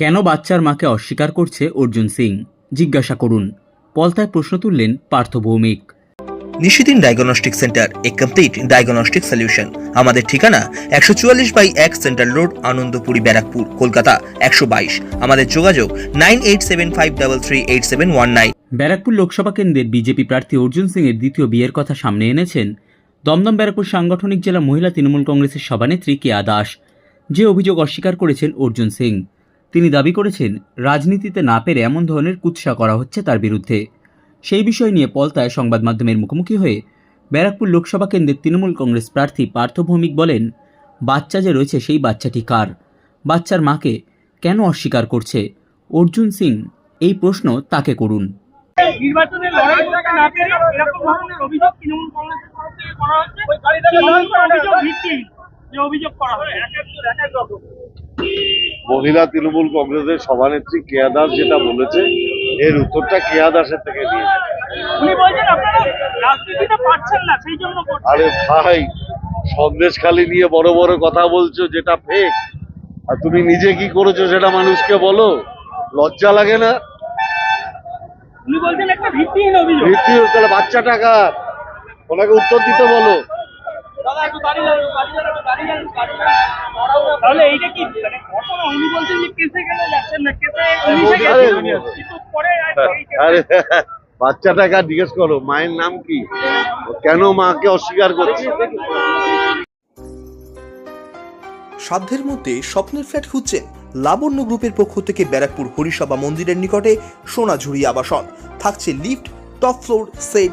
কেন বাচ্চার মাকে অস্বীকার করছে অর্জুন সিং? জিজ্ঞাসা করুন। পলতায় প্রশ্ন তুললেন পার্থ ভৌমিক। নিশিদিন ডায়াগনস্টিক সেন্টার এ কমপ্লিট ডায়াগনস্টিক সলিউশন আমাদের ঠিকানা একশো চুয়াল্লিশ বাই এক সেন্ট্রাল রোড আনন্দপুরি ব্যারাকপুর কলকাতা একশো বাইশ। আমাদের যোগাযোগ nine eight seven five double three eight seven one nine. Barrackpore Lok Sabha কেন্দ্রের বিজেপি প্রার্থী অর্জুন সিংয়ের দ্বিতীয় বিয়ের কথা সামনে এনেছেন দমদম ব্যারাকপুর সাংগঠনিক জেলা মহিলা তৃণমূল কংগ্রেসের সভানেত্রী কেয়া দাস। যে অভিযোগ অস্বীকার করেছেন অর্জুন সিং। তিনি দাবি করেছেন রাজনীতিতে না পেরে এমন ধরনের কুৎসা করা হচ্ছে তার বিরুদ্ধে। সেই বিষয় নিয়ে পলতায় সংবাদ মাধ্যমের মুখোমুখি হয়ে ব্যারাকপুর লোকসভা কেন্দ্রের তৃণমূল কংগ্রেস প্রার্থী পার্থ ভৌমিক বলেন বাচ্চা যে রয়েছে সেই বাচ্চাটি কার? বাচ্চার মাকে কেন অস্বীকার করছে? অর্জুন সিং এই প্রশ্ন তাকে করুন। নির্বাচনে লড়াই করতে না পেরে এরকম ধরনের অভিযোগ তৃণমূল কংগ্রেসের তরফ থেকে করা হচ্ছে। অভিযোগ ভিত্তিহীন যে অভিযোগ করা হচ্ছে। মহিলা তৃণমূল কংগ্রেসের সভানেত্রী কেয়া দাস যেটা বলেছে এর উত্তরটা কেয়া দাসের থেকে নিয়েছে উনি বলছেন আপনারা রাজনীতিতে পারছেন না সেই জন্য করছেন। আরে ভাই সন্দেশ খালি নিয়ে বড় বড় কথা বলছো যেটা ফেক আর তুমি নিজে কি করেছ সেটা মানুষকে বলো। লজ্জা লাগে না? ভিত্তি তাহলে বাচ্চা টাকা ওনাকে উত্তর দিতে বলো। তাহলে এইটা কি মানে ঘটনা উনি বলছেন যে কেসে কেন যাচ্ছেন না? কেসে পুলিশে আরে, গেছেন কিন্তু পরে আর আরে বাচ্চা টাকা জিজ্ঞেস করো মায়ের নাম কি? কেন মাকে অস্বীকার করছে? সাধ্যের মধ্যে স্বপ্নের ফ্ল্যাট খুঁজছেন লাবণ্য গ্রুপের পক্ষ থেকে ব্যারাকপুর হরিসভা মন্দিরের নিকটে সোনাঝুরি আবাসন। থাকছে lift top floor set